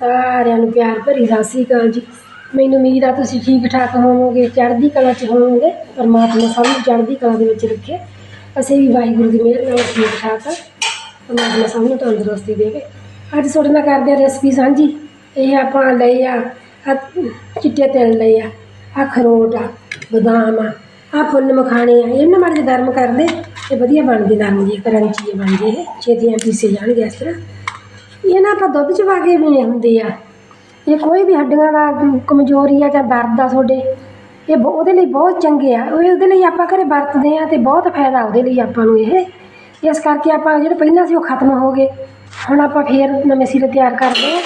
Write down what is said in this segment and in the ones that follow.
ਸਾਰਿਆਂ ਨੂੰ ਪਿਆਰ ਭਰੀ ਸਤਿ ਸ੍ਰੀ ਅਕਾਲ ਜੀ। ਮੈਨੂੰ ਉਮੀਦ ਆ ਤੁਸੀਂ ਠੀਕ ਠਾਕ ਹੋਵੋਗੇ, ਚੜ੍ਹਦੀ ਕਲਾ 'ਚ ਹੋਵੋਗੇ, ਪਰਮਾਤਮਾ ਸਭ ਨੂੰ ਚੜ੍ਹਦੀ ਕਲਾ ਦੇ ਵਿੱਚ ਰੱਖੇ। ਅਸੀਂ ਵੀ ਵਾਹਿਗੁਰੂ ਦੀ ਮਿਹਰ ਨਾਲ ਠੀਕ ਠਾਕ ਆ। ਪਰਮਾਤਮਾ ਸਭ ਨੂੰ ਤੰਦਰੁਸਤੀ ਦੇਵੇ। ਅੱਜ ਤੁਹਾਡੇ ਨਾਲ ਕਰਦੇ ਆ ਰੈਸਪੀ ਸਾਂਝੀ। ਇਹ ਆਪਾਂ ਲਈ ਆ ਚਿੱਟੇ ਤਿਲ ਲਏ ਆ ਆ ਖਰੋਟ ਆ, ਬਦਾਮ ਆ ਆ ਫੁੱਲ ਮਖਾਣੇ ਆ। ਇਹਨਾਂ ਮਾੜੇ ਜਿਹੇ ਗਰਮ ਕਰਦੇ ਤੇ ਵਧੀਆ ਬਣਦੇ ਨਰਮ ਜਿਹੇ, ਕਰੰਚੀ ਜਿਹੇ ਬਣਦੇ ਇਹ। ਛੇਤੀਆਂ ਪੀਸੇ ਜਾਣਗੇ ਇਸ ਤਰ੍ਹਾਂ। ਇਹ ਨਾ ਆਪਾਂ ਦੁੱਧ ਚ ਪਾ ਕੇ ਪੀਣੇ ਹੁੰਦੇ ਆ। ਇਹ ਕੋਈ ਵੀ ਹੱਡੀਆਂ ਦਾ ਕਮਜ਼ੋਰੀ ਆ ਜਾਂ ਦਰਦ ਆ ਤੁਹਾਡੇ, ਇਹ ਬਹੁ- ਉਹਦੇ ਲਈ ਬਹੁਤ ਚੰਗੇ ਆ। ਉਹ ਉਹਦੇ ਲਈ ਆਪਾਂ ਘਰੇ ਵਰਤਦੇ ਆ ਤੇ ਬਹੁਤ ਫਾਇਦਾ ਉਹਦੇ ਲਈ ਆਪਾਂ ਨੂੰ ਇਹ। ਇਸ ਕਰਕੇ ਆਪਾਂ ਜਿਹੜੇ ਪਹਿਲਾਂ ਸੀ ਉਹ ਖਤਮ ਹੋ ਗਏ। ਹੁਣ ਆਪਾਂ ਫੇਰ ਨਵੇਂ ਸਿਰੇ ਤਿਆਰ ਕਰਦੇ ਆ।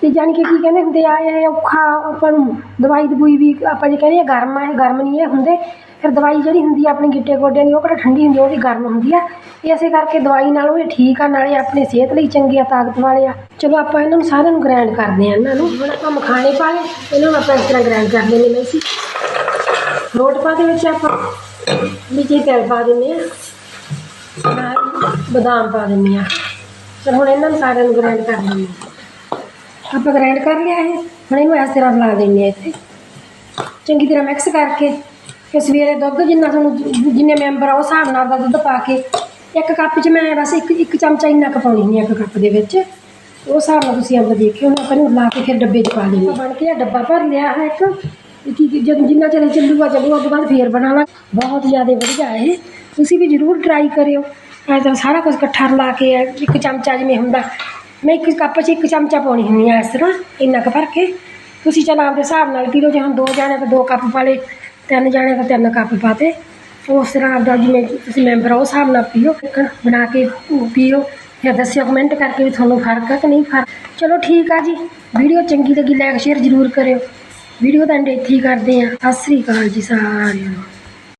ਅਤੇ ਜਾਣੀ ਕਿ ਕੀ ਕਹਿੰਦੇ ਹੁੰਦੇ ਆ ਇਹ ਔਖਾ ਆਪਾਂ ਨੂੰ ਦਵਾਈ ਦਵਾਈ ਵੀ ਆਪਾਂ ਜੇ ਕਹਿੰਦੇ ਆ ਗਰਮ ਆ ਇਹ ਗਰਮ ਨਹੀਂ ਇਹ ਹੁੰਦੇ। ਫਿਰ ਦਵਾਈ ਜਿਹੜੀ ਹੁੰਦੀ ਆ ਆਪਣੇ ਗਿੱਟੇ ਗੋਡਿਆਂ ਦੀ ਉਹ ਕਿਹੜਾ ਠੰਡੀ ਹੁੰਦੀ ਆ, ਉਹ ਵੀ ਗਰਮ ਹੁੰਦੀ ਆ। ਇਸੇ ਕਰਕੇ ਦਵਾਈ ਨਾਲੋਂ ਇਹ ਠੀਕ ਆ ਨਾਲੇ ਆਪਣੀ ਸਿਹਤ ਲਈ ਚੰਗੀ ਆ ਤਾਕਤ ਵਾਲੇ ਆ। ਚਲੋ ਆਪਾਂ ਇਹਨਾਂ ਨੂੰ ਸਾਰਿਆਂ ਨੂੰ ਗ੍ਰਾਈਂਡ ਕਰਦੇ ਆ ਇਹਨਾਂ ਨੂੰ। ਹੁਣ ਆਪਾਂ ਮਖਾਣੇ ਪਾ ਲਏ ਇਹਨਾਂ ਨੂੰ ਆਪਾਂ ਇਸ ਤਰ੍ਹਾਂ ਗ੍ਰਾਈਂਡ ਕਰ ਲੈਣੇ ਮੈਂ ਸੀ ਰੋਟ ਪਾ ਦੇ ਵਿੱਚ ਆਪਾਂ ਵਿੱਚ ਹੀ ਤੇਲ ਪਾ ਦਿੰਦੇ ਆ ਬਦਾਮ ਪਾ ਦਿੰਦੇ ਆ। ਚਲ ਹੁਣ ਇਹਨਾਂ ਨੂੰ ਸਾਰਿਆਂ ਨੂੰ ਗ੍ਰਾਈਂਡ ਕਰ ਲੈਂਦੇ ਆ। ਆਪਾਂ ਗ੍ਰਾਈਂਡ ਕਰ ਲਿਆ ਇਹ। ਹੁਣ ਇਹਨੂੰ ਇਸ ਤਰ੍ਹਾਂ ਲਾ ਦਿੰਦੇ ਆ ਇੱਥੇ। ਚੰਗੀ ਤਰ੍ਹਾਂ ਮਿਕਸ ਕਰਕੇ ਫਿਰ ਸਵੇਰੇ ਦੁੱਧ ਜਿੰਨਾ ਤੁਹਾਨੂੰ ਜਿ- ਜਿੰਨੇ ਮੈਂਬਰ ਆ ਉਸ ਹਿਸਾਬ ਨਾਲ ਦਾ ਦੁੱਧ ਪਾ ਕੇ ਇੱਕ ਕੱਪ 'ਚ ਮੈਂ ਬਸ ਇੱਕ ਇੱਕ ਚਮਚਾ ਇੰਨਾ ਕੁ ਪਾਉਣੀ ਹੁੰਦੀ ਆ ਇੱਕ ਕੱਪ ਦੇ ਵਿੱਚ। ਉਹ ਹਿਸਾਬ ਨਾਲ ਤੁਸੀਂ ਆਪਦਾ ਦੇਖਿਓ। ਹੁਣ ਆਪਾਂ ਇਹਨੂੰ ਲਾ ਕੇ ਫਿਰ ਡੱਬੇ 'ਚ ਪਾ ਦੇਣੀ ਬਣ ਕੇ ਆ ਡੱਬਾ ਭਰ ਲਿਆ ਹੈ ਇੱਕ। ਇਹ ਕੀ ਕੀ- ਜਦੋਂ ਜਿੰਨਾ ਚਿਰ ਇਹ ਚੱਲੂਗਾ ਚੱਲੂਗਾ ਉਸ ਤੋਂ ਬਾਅਦ ਫੇਰ ਬਣਾਉਣਾ ਬਹੁਤ ਜ਼ਿਆਦਾ ਵਧੀਆ ਇਹ। ਤੁਸੀਂ ਵੀ ਜ਼ਰੂਰ ਟਰਾਈ ਕਰਿਓ। ਐਂ ਤਾਂ ਸਾਰਾ ਕੁਝ ਇਕੱਠਾ ਰਲਾ ਕੇ ਆ, ਇੱਕ ਚਮਚਾ ਜਿਵੇਂ ਹੁੰਦਾ ਮੈਂ ਇੱਕ ਕੱਪ 'ਚ ਇੱਕ ਚਮਚਾ ਪਾਉਣੀ ਹੁੰਦੀ ਆ ਇਸ ਤਰ੍ਹਾਂ, ਇੰਨਾ ਕੁ ਭਰ ਕੇ ਤੁਸੀਂ ਚਲ ਆਪਦੇ ਹਿਸਾਬ ਨਾਲ ਪੀ ਲਓ, ਜੇ ਹੁਣ ਦੋ ਜਾਣੇ ਤਾਂ ਦੋ ਕੱਪ ਪਾ ਲਏ, ਤਿੰਨ ਜਾਣੇ ਤਾਂ ਤਿੰਨ ਕੱਪ ਪਾ ਤੇ ਉਸ ਤਰ੍ਹਾਂ ਆਪਦਾ ਜਿਵੇਂ ਤੁਸੀਂ ਮੈਂਬਰ ਆ ਉਸ ਹਿਸਾਬ ਨਾਲ ਪੀਓ ਇੱਕ ਬਣਾ ਕੇ ਪੀਓ ਫਿਰ ਦੱਸਿਓ ਕਮੈਂਟ ਕਰਕੇ ਵੀ ਤੁਹਾਨੂੰ ਫ਼ਰਕ ਆ ਕਿ ਨਹੀਂ ਫ਼ਰਕ। ਚਲੋ ਠੀਕ ਆ ਜੀ, ਵੀਡੀਓ ਚੰਗੀ ਲੱਗੀ ਲਾਈਕ ਸ਼ੇਅਰ ਜ਼ਰੂਰ ਕਰਿਓ। ਵੀਡੀਓ ਦਾ ਐਂਡ ਇੱਥੇ ਹੀ ਕਰਦੇ ਆ ਸਤਿ ਸ੍ਰੀ ਅਕਾਲ ਜੀ ਸਾਰਿਆਂ ਨੂੰ।